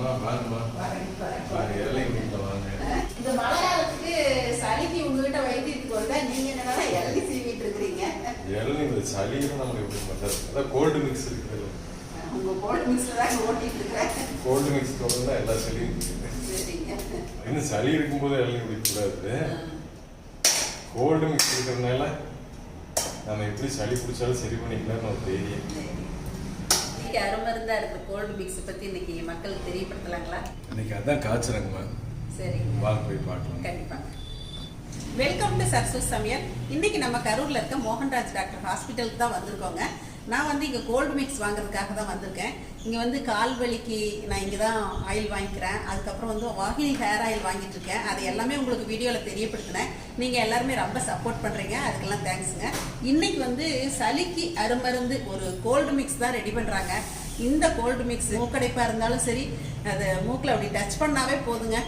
அம்மா வாங்கம்மா வாங்க இலையும் வீட்டில் வாங்க. இந்த மழை காலத்துக்கு சளிக்கு உங்ககிட்ட வைத்தியத்துக்கு வந்தா நீங்க என்னடா இறங்கி சீவிட்டு இருக்கிறீங்க. இளநீ இந்த சளியும் நமக்கு எப்படி பண்ணுறது அதான் கோல்டு மிக்ஸ் இருக்குது உங்க கோல்ட் மிக்ஸ்ல தான் ஓட்டிட்டு இருக்கிறேன் கோல்டு மிக்ஸ் தான் எல்லா சளியும் இன்னும் சளி இருக்கும்போது இளநீ குடிக்கக்கூடாது. கோல்டு மிக்ஸ் இருக்கிறதுனால நம்ம எப்படி சளி பிடிச்சாலும் சரி பண்ணிக்கலாம்னு ஒரு தைரியம். இன்னைக்கு அருமருந்தா இருக்கு. கோல்டு மிக்ஸ் பத்தி இன்னைக்கு மக்களுக்கு தெரியப்படுத்தலாங்களா? இன்னைக்கு அதான் காய்ச்சறாங்கம்மா சரிங்க. வாங்க போய் பார்க்கலாம். கண்டிப்பாங்க வெல்கம் டு சக்சஸ் சமையல் இன்னைக்கு நம்ம கரூர்ல இருக்க மோகன்ராஜ் டாக்டர் ஹாஸ்பிட்டலுக்கு தான் வந்திருக்கோங்க. நான் வந்து இங்கே கோல்டு மிக்ஸ் வாங்குறதுக்காக தான் வந்திருக்கேன். இங்கே வந்து கால் வலிக்கு நான் இங்கே தான் ஆயில் வாங்கிக்கிறேன். அதுக்கப்புறம் வந்து வாகினி ஹேர் ஆயில் வாங்கிட்டு இருக்கேன். அது எல்லாமே உங்களுக்கு வீடியோவில் தெரியப்படுத்தினேன் நீங்கள் எல்லாருமே ரொம்ப சப்போர்ட் பண்ணுறீங்க அதுக்கெல்லாம் தேங்க்ஸுங்க இன்னைக்கு வந்து சளிக்கு அருமருந்து ஒரு கோல்டு மிக்ஸ் தான் ரெடி பண்ணுறாங்க இந்த கோல்டு மிக்ஸ் மூக்கடைப்பாக இருந்தாலும் சரி அதை மூக்கில் அப்படி டச் பண்ணாவே போதுங்க.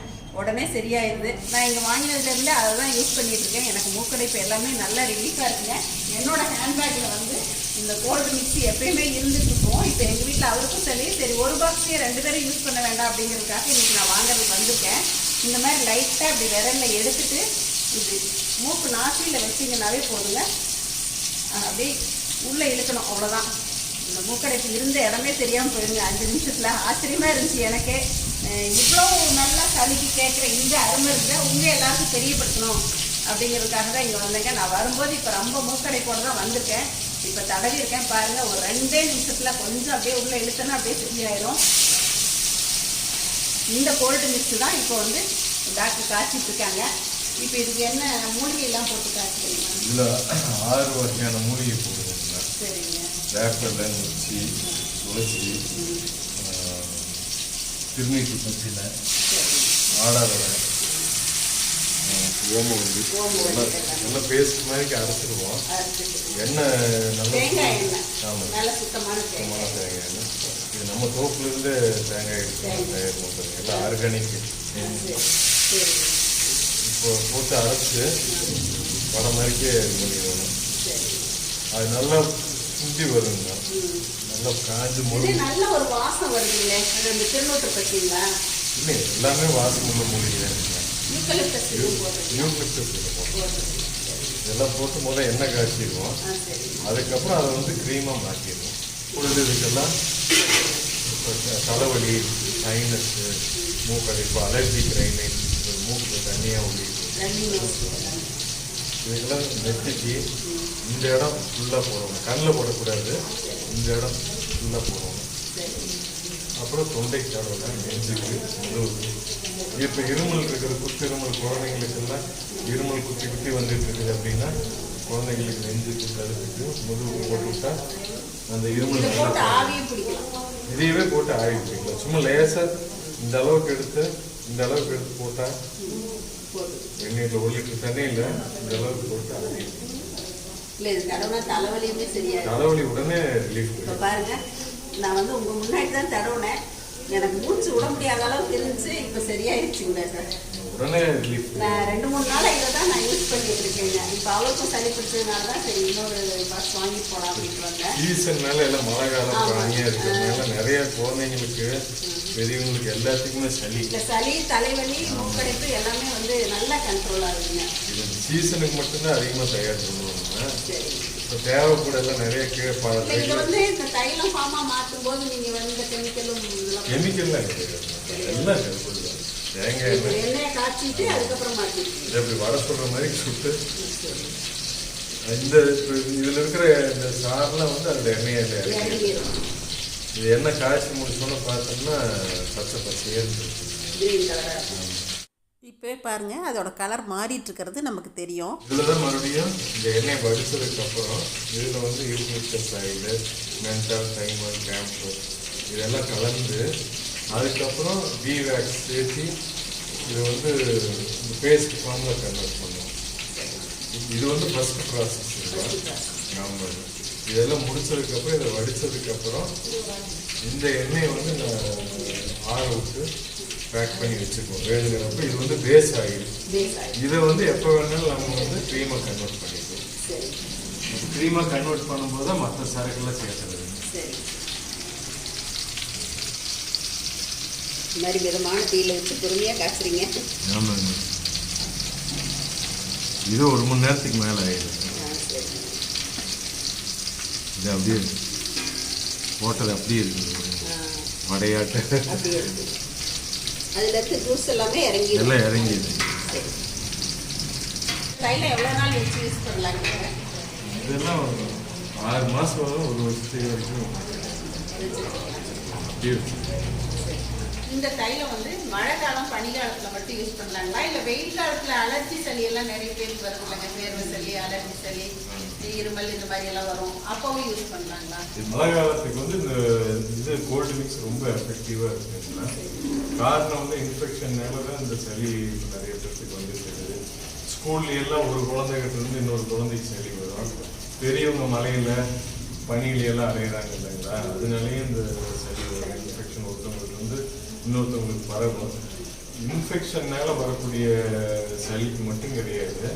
உடனே சரியாயிருது. நான் இங்கே வாங்கினதுலேருந்து அதை தான் யூஸ் பண்ணிட்டு இருக்கேன். எனக்கு மூக்கடைப்பு எல்லாமே நல்லா ரிலீஃபாக இருக்குங்க. என்னோட ஹேண்ட்பேக்கில் வந்து இந்த கோல்டு மிக்ஸி எப்பயுமே இருந்துட்டுருக்கும் இப்போ எங்கள் வீட்டில் அவருக்கும் சரி சரி ஒரு பாக்ஸையே ரெண்டு பேரும் யூஸ் பண்ண வேண்டாம் அப்படிங்கிறதுக்காக இன்றைக்கி நான் வாங்குறதுக்கு வந்திருக்கேன். இந்த மாதிரி லைட்டாக அப்படி விரலில் எடுத்துகிட்டு இப்படி மூக்கு நாசியில் வச்சிங்கனாவே போதுங்க. அப்படியே உள்ளே இழுக்கணும் அவ்வளோதான் இந்த மூக்கடைப்பு இருந்த இடமே தெரியாமல் போயிருங்க. அஞ்சு நிமிஷத்தில் ஆச்சரியமாக இருந்துச்சு எனக்கே. இவ்வளோ நல்லா சளிக்கு கேட்குற இந்த அருமை இருந்தா உங்கள் எல்லாருக்கும் தெரியப்படுத்தணும் அப்படிங்கிறதுக்காக தான் இங்கே வந்தேங்க. நான் வரும்போது இப்போ ரொம்ப மூக்கடைப்போடு தான் வந்திருக்கேன். இப்போ தடவி இருக்கேன் பாருங்கள் ஒரு ரெண்டே நிமிஷத்தில் கொஞ்சம் அப்படியே உள்ளே இழுத்தனா அப்படியே சரியாயிரும். இந்த கோல்டு மிக்ஸ் தான் இப்போ வந்து டாக்டர் காய்ச்சிட்டு இருக்காங்க. இப்போ இதுக்கு என்ன மூலிகை எல்லாம் போட்டு இதில் ஆறு வகையான மூலிகை போடுவோங்க. சரிங்க. வேப்பலை நொச்சி துளசி திருநீட்டு பச்சிலை ஆடாதலை ஓமவல்லி நல்லா பேஸ்ட் மாதிரி அரைச்சிடுவோம் எண்ணெய் நல்லா ஆமாம் நல்ல சுத்தமான தேங்காய் எண்ணெய். இது நம்ம தோப்புலேருந்து தேங்காய் எடுத்து. தயார் பண்ணுறது எல்லாம் ஆர்கானிக் போட்டு அரைச்சு வடை மாதிரிக்கே இது பண்ணிடணும் சரி அது நல்லா சுண்டி வருங்க. நல்லா காஞ்சு முழு. நல்ல ஒரு வாசம் வருதுங்களே. அந்த திருநூற்று இல்லை எல்லாமே வாசம் உள்ள மூலிகை யூக்கலிப்டஸ். இதெல்லாம் போட்டு முதல்ல எண்ணெய் காய்ச்சிடுவோம். அதுக்கப்புறம் அதை வந்து க்ரீமாக மாற்றிடுவோம் பொழுது இதுக்கெல்லாம் இப்போ தலைவலி சைனஸ்ஸு மூக்கடைப்பு அலர்ஜி கிரைனைட் மூக்கு தண்ணியாக ஒழியுது இதுக்கெல்லாம் நெத்திக்கு இந்த இடம் ஃபுல்லாக போடணும். கண்ணில் போடக்கூடாது. இந்த இடம் ஃபுல்லாக போடணும். அப்புறம் தொண்டை கடவுள நெஞ்சுக்கு முதுகு இப்போ இருமல் இருக்கிற குத்து இருமல் குழந்தைங்களுக்கெல்லாம் இருமல் குத்தி குத்தி வந்துட்டு இருக்குது அப்படின்னா குழந்தைங்களுக்கு நெஞ்சுக்கு கழுத்துக்கு முதுகு போட்டு விட்டா அந்த இருமல் இதையவே போட்டு ஆவி பிடிக்கலாம். சும்மா லேசாக இந்த அளவுக்கு எடுத்து இந்த அளவுக்கு எடுத்து போட்டால் போட்டு வெந்நீரில் ஒரு லிட்டர் தண்ணியில் இந்த அளவுக்கு போட்டு? ஆவி இல்லை இது கடவுளா தலைவலியுமே சரியாயிடும். தலைவலி உடனே ரிலீஃப் பாருங்க நான் வந்து உங்க முன்னாடி தான் தடவுனேன். எனக்கு மூச்சு விட முடியாத அளவுக்கு இருந்துச்சு இப்போ சரியாயிடுச்சுங்க சார். உடனே ரிலீஃப் நான் ரெண்டு மூணு நாள் இதை தான் நான் யூஸ் பண்ணிட்டு இப்போ அவளுக்கும் சளி பிடிச்சதுனால தான் சரி இன்னொரு பாக்ஸ் வாங்கி போடலாம் அப்படின்ட்டு வந்தேன் சீசன்னால எல்லாம் மழை காலம். பனியாக இருக்கிறதுனால நிறைய குழந்தைங்களுக்கு பெரியவங்களுக்கு எல்லாத்துக்குமே சளி. இந்த சளி தலைவலி மூக்கடைப்பு எல்லாமே வந்து நல்லா கண்ட்ரோல் ஆகுதுங்க. இது சீசனுக்கு மட்டும்தான் அதிகமாக தயார் பண்ணுவாங்க. இப்போ தேவைப்பட எல்லாம் நிறைய கீழே இது வந்து இந்த தைலம் ஃபார்மா மாற்றும் போது நீங்க வந்து கெமிக்கலும் கெமிக்கல்லாம் கிடையாது. எல்லாம் தேங்காய் எண்ணெய். காய்ச்சிட்டு அதுக்கப்புறம் மாற்றிட்டு வடை சொல்கிற மாதிரி சுட்டு. இந்த இதில் இருக்கிற இந்த சாரெலாம் வந்து அதில் எண்ணெயில் இறங்கி இறங்கிடும் இது எண்ணெய் காய்ச்சி முடிச்சோன்னு பார்த்தோம்னா பச்சை பச்சையாக கலராக இப்போ பாருங்க அதோட கலர் மாறிட்டு இருக்கிறது நமக்கு தெரியும். இதில் தான் மறுபடியும் இந்த எண்ணெய் வடிச்சதுக்கு அப்புறம் இதில் வந்து யூனிக்டஸ் ஆயில் மென்டால் டைமர் கேம்பு இதெல்லாம் கலந்து அதுக்கப்புறம் பி வேக்ஸ் சேர்த்து இது வந்து இந்த பேஸ்ட் ஃபார்மில் கன்வெர்ட் பண்ணுவோம். இது வந்து ஃபஸ்ட் ப்ராசஸ் ஆமாம் இதெல்லாம் முடிச்சதுக்கப்புறம் இதை வடிச்சதுக்கப்புறம் இந்த எண்ணெயை வந்து நான் ஆற விட்டு பேக் பண்ணி வச்சுக்குவோம். வேணுங்கிறப்ப இது வந்து பேஸ் ஆயில் இதை வந்து எப்போ வேணாலும் நம்ம வந்து க்ரீமாக கன்வெர்ட் பண்ணிக்குவோம் க்ரீமாக கன்வெர்ட் பண்ணும்போது தான் மற்ற சரக்குலாம் சேர்த்துறது சரி இந்த மாதிரி மிதமான தீயில வச்சு பொறுமையாக காய்ச்சுறீங்க. ஆமாங்க. இது ஒரு மணி நேரத்துக்கு மேலே ஆயிடுது. இது அப்படியே ஹோட்டல் அப்படியே இருக்குது. ஆ. வடையாட்டு. அப்படியே இருக்கு அதில் இருக்க ஜூஸ் எல்லாமே இறங்கி எல்லாம் இறங்கிது. சரி. தைலம் எவ்வளோ நாள் வச்சு யூஸ் பண்ணலாங்க இதெல்லாம் ஆறு மாதம் ஒரு வருஷத்துக்கு வரைக்கும் அப்படியே இருக்கு. இந்த தைலம் வந்து மழை காலம் பனி மட்டும் யூஸ் பண்ணலாங்களா? இல்லை வெயில் காலத்தில் அலர்ஜி சளி எல்லாம் நிறைய பேருக்கு வருது இல்லைங்க. வேர்வை சளி அலர்ஜி சளி இருமல் இந்த மாதிரி எல்லாம் வரும். அப்பவும் யூஸ் பண்ணலாங்களா? இது மழை காலத்துக்கு வந்து இந்த இது கோல்டு மிக்ஸ் ரொம்ப எஃபெக்டிவாக இருக்குங்களா காரணம் வந்து இன்ஃபெக்ஷன்னால தான் இந்த சளி நிறைய பேர்த்துக்கு வந்து இருக்குது ஸ்கூல்ல எல்லாம் ஒரு குழந்தைகிட்ட இருந்து இன்னொரு குழந்தைக்கு சளி வரும். பெரியவங்க மலையில பனியில எல்லாம் அலையிறாங்க இல்லைங்களா? அதனாலேயே இந்த சளி வரும். இன்னொருத்தவங்களுக்கு பரவும். இன்ஃபெக்ஷன்னால வரக்கூடிய சளிக்கு மட்டும் கிடையாது.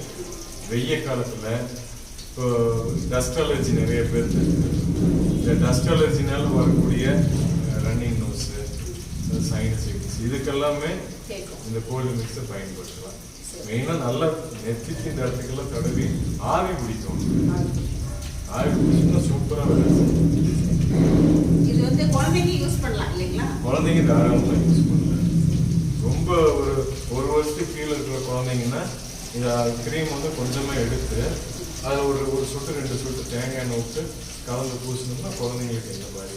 வெய்ய காலத்துல இப்போ டஸ்ட் அலர்ஜி நிறைய பேர் இந்த டஸ்ட் அலர்ஜினால வரக்கூடிய ரன்னிங் நோஸ் சைனசைட்டிஸ் இதுக்கெல்லாமே இந்த கோல்டு மிக்ஸை பயன்படுத்தலாம். மெயினாக நல்லா நெத்திக்கு இந்த இடத்துக்கெல்லாம் தடவி ஆவி பிடிக்கும். சூப்பராக. இது வந்து குழந்தைங்க யூஸ் பண்ணலாம் இல்லைங்களா? குழந்தைங்க தாராளமாக யூஸ் பண்ணலாம். ரொம்ப ஒரு ஒரு வருஷத்துக்கு கீழே இருக்கிற குழந்தைங்கன்னா இந்த க்ரீம் வந்து கொஞ்சமாக எடுத்து அதில் ஒரு ஒரு சொட்டு ரெண்டு சொட்டு தேங்காய் எண்ணெய் விட்டு கலந்து பூசினோம்னா குழந்தைங்களுக்கு இந்த மாதிரி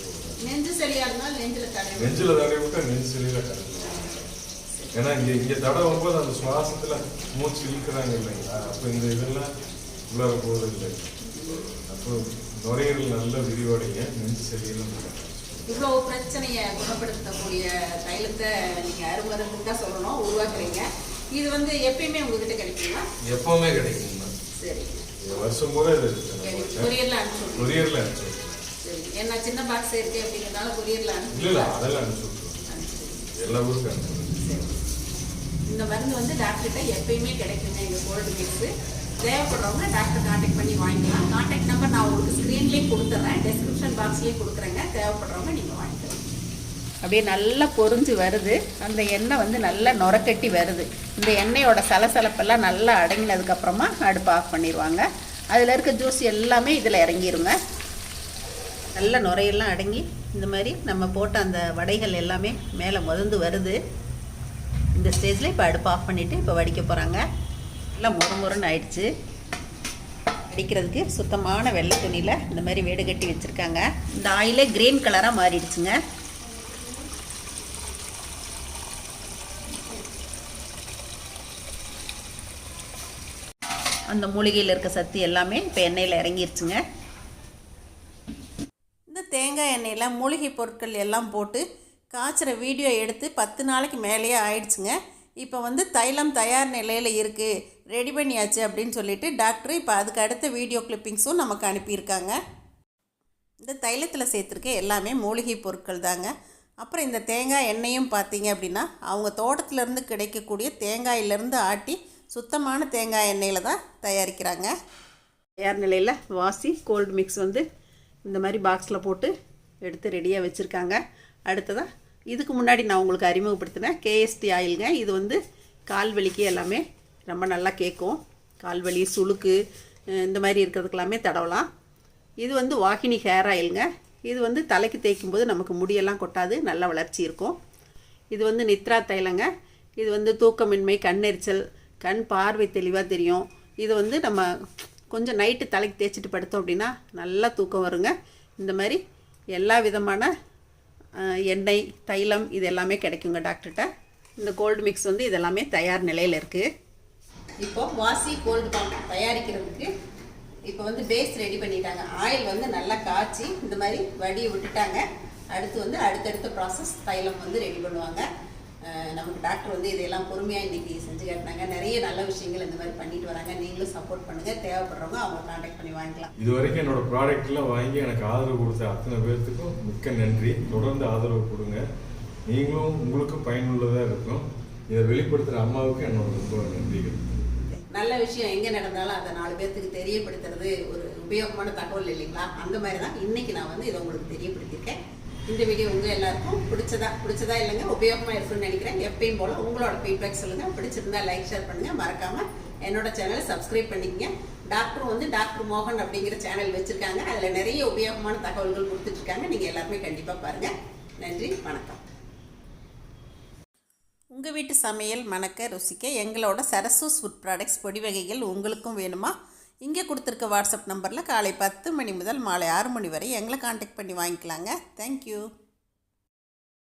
நெஞ்சு நெஞ்சில தடவி நெஞ்சில் தடவி விட்டா நெஞ்சு செல்லியில் கலந்துருவாங்க ஏன்னா இங்கே இங்கே தடவும் போது அந்த சுவாசத்தில் மூச்சு இழுக்கிறாங்க இல்லைங்களா? அப்போ இந்த இதெல்லாம் உள்ளார போகிறது இல்லை அப்போ நுரையீரல் நல்ல விரிவடைங்க நெஞ்சு செல்லியெல்லாம் இவ்வளவு பிரச்சனையை குணப்படுத்தக்கூடிய தைலத்தை நீங்க அருமருந்துன்னு தான் சொல்லணும் உருவாக்குறீங்க. இது வந்து எப்பயுமே உங்ககிட்ட கிடைக்குங்களா எப்பவுமே கிடைக்குங்கண்ணா சரி. வருஷம் பூரா இது கொரியர்ல அனுப்பிச்சு கொரியரில் அனுப்பிச்சு என்ன சின்ன பாக்ஸ் இருக்கு அப்படிங்கிறதால கொரியர்ல இல்லை இல்லை அனுப்பிச்சு அதெல்லாம் அனுப்பிச்சு எல்லா ஊருக்கும் அனுப்பிச்சு. இந்த மருந்து வந்து டாக்டர்கிட்ட எப்பயுமே கிடைக்குங்க எங்கள் கோல்டு மிக்ஸு தேவைப்படுறவங்க டாக்டர் காண்டாக்ட் பண்ணி வாங்கிக்கலாம். காண்டாக்ட் நம்பர் நான் உங்களுக்கு ஸ்க்ரீன்லேயும் கொடுத்துட்றேன் டெஸ்கிரிப்ஷன் பாக்ஸ்லேயே கொடுக்குறேங்க. தேவைப்படுறவங்க நீங்கள் வாங்கிக்கலாம். அப்படியே நல்லா பொரிஞ்சு வருது. அந்த எண்ணெய் வந்து நல்லா நுரக்கட்டி வருது. இந்த எண்ணெயோட சலசலப்பெல்லாம் நல்லா அடங்கினதுக்கப்புறமா அடுப்பு ஆஃப் பண்ணிடுவாங்க. அதில் இருக்க ஜூஸ் எல்லாமே இதில் இறங்கிருங்க. நல்ல நுரையெல்லாம் அடங்கி இந்த மாதிரி நம்ம போட்ட அந்த வடைகள் எல்லாமே மேலே முதந்து வருது. இந்த ஸ்டேஜில் இப்போ அடுப்பு ஆஃப் பண்ணிவிட்டு இப்போ வடிக்க போகிறாங்க நல்லா முறுமுறுன்னு ஆயிடுச்சு. அடிக்கிறதுக்கு சுத்தமான வெள்ளை துணியில் இந்த மாதிரி வேடு கட்டி வச்சுருக்காங்க. இந்த ஆயிலே கிரீன் கலராக மாறிடுச்சுங்க. அந்த மூலிகையில் இருக்க சத்து எல்லாமே இப்போ எண்ணெயில் இறங்கிருச்சுங்க. இந்த தேங்காய் எண்ணெயில் மூலிகை பொருட்கள் எல்லாம் போட்டு காய்ச்சிற வீடியோ எடுத்து பத்து நாளைக்கு மேலேயே ஆயிடுச்சுங்க. இப்போ வந்து தைலம் தயார் நிலையில் இருக்குது ரெடி பண்ணியாச்சு அப்படின்னு சொல்லிட்டு டாக்டர் இப்போ அதுக்கு அடுத்த வீடியோ கிளிப்பிங்ஸும் நமக்கு அனுப்பியிருக்காங்க. இந்த தைலத்தில் சேர்த்துருக்க எல்லாமே மூலிகை பொருட்கள் தாங்க. அப்புறம் இந்த தேங்காய் எண்ணெயும் பார்த்தீங்க அப்படின்னா அவங்க தோட்டத்திலேருந்து கிடைக்கக்கூடிய தேங்காயிலேருந்து ஆட்டி சுத்தமான தேங்காய் எண்ணெயில் தான் தயாரிக்கிறாங்க. தயார் நிலையில் வாசி கோல்டு மிக்ஸ் வந்து இந்த மாதிரி பாக்ஸில் போட்டு எடுத்து ரெடியாக வச்சுருக்காங்க. அடுத்ததாக இதுக்கு முன்னாடி நான் உங்களுக்கு அறிமுகப்படுத்தினேன். கேஎஸ்டி ஆயிலுங்க. இது வந்து கால்வலிக்கு எல்லாமே ரொம்ப நல்லா கேட்கும். கால் வலி சுளுக்கு இந்த மாதிரி இருக்கிறதுக்கெல்லாமே தடவலாம். இது வந்து வாகினி ஹேர் ஆயிலுங்க இது வந்து தலைக்கு தேய்க்கும் போது நமக்கு முடியெல்லாம் கொட்டாது. நல்ல வளர்ச்சி இருக்கும். இது வந்து நித்ரா தைலங்க. இது வந்து தூக்கமின்மை கண்ணெரிச்சல் கண் பார்வை தெளிவாக தெரியும். இது வந்து நம்ம கொஞ்சம் நைட்டு தலைக்கு தேய்ச்சிட்டு படுத்தோம் அப்படின்னா நல்லா தூக்கம் வருங்க. இந்த மாதிரி எல்லா விதமான எண்ணெய் தைலம் இது எல்லாமே கிடைக்குங்க டாக்டர்கிட்ட. இந்த கோல்டு மிக்ஸ் வந்து இதெல்லாமே தயார் நிலையில் இருக்குது இப்போ வாசி கோல்டு பாம் தயாரிக்கிறதுக்கு இப்போ வந்து பேஸ் ரெடி பண்ணிட்டாங்க. ஆயில் வந்து நல்லா காய்ச்சி இந்த மாதிரி வடியை விட்டுட்டாங்க. அடுத்து வந்து அடுத்தடுத்த ப்ராசஸ் தைலம் வந்து ரெடி பண்ணுவாங்க. நமக்கு டாக்டர் வந்து இதையெல்லாம் பொறுமையாக இன்னைக்கு செஞ்சு காட்டினாங்க. நிறைய நல்ல விஷயங்கள் இந்த மாதிரி பண்ணிட்டு வராங்க. நீங்களும் சப்போர்ட் பண்ணுங்க. தேவைப்படுறவங்க அவங்க காண்டாக்ட் பண்ணி வாங்கிக்கலாம். இது வரைக்கும் என்னோட ப்ராடக்ட்லாம் வாங்கி எனக்கு ஆதரவு கொடுத்த அத்தனை பேர்த்துக்கும் மிக்க நன்றி. தொடர்ந்து ஆதரவு கொடுங்க. நீங்களும் உங்களுக்கும் பயனுள்ளதாக இருக்கும். இதை வெளிப்படுத்துகிற அம்மாவுக்கு என்னோட ரொம்ப நன்றிகள். நல்ல விஷயம் எங்கே நடந்தாலும் அதை நாலு பேர்த்துக்கு தெரியப்படுத்துறது ஒரு உபயோகமான தகவல் இல்லைங்களா? அந்த மாதிரி தான் இன்னைக்கு நான் வந்து இதை உங்களுக்கு தெரியப்படுத்தியிருக்கேன். இந்த வீடியோ உங்கள் எல்லாருக்கும் பிடிச்சதா பிடிச்சதா இல்லைங்க உபயோகமாக இருக்கும்னு நினைக்கிறேன். எப்பயும் போல் உங்களோட ஃபீட்பேக் சொல்லுங்கள் பிடிச்சிருந்தா லைக் ஷேர் பண்ணுங்கள் மறக்காமல் என்னோட சேனலை சப்ஸ்கிரைப் பண்ணிக்கங்க. டாக்டர் வந்து டாக்டர் மோகன் அப்படிங்கிற சேனல் வச்சுருக்காங்க. அதில் நிறைய உபயோகமான தகவல்கள் கொடுத்துட்ருக்காங்க. நீங்கள் எல்லாருமே கண்டிப்பாக பாருங்கள் நன்றி வணக்கம். உங்கள் வீட்டு சமையல் மணக்க ருசிக்க எங்களோட சரசூஸ் ஃபுட் ப்ராடக்ட்ஸ் பொடி வகைகள் உங்களுக்கும் வேணுமா? இங்கே கொடுத்துருக்க வாட்ஸ்அப் நம்பரில் காலை பத்து மணி முதல் மாலை ஆறு மணி வரை எங்களை காண்டாக்ட் பண்ணி வாங்கிக்கலாங்க. தேங்க்யூ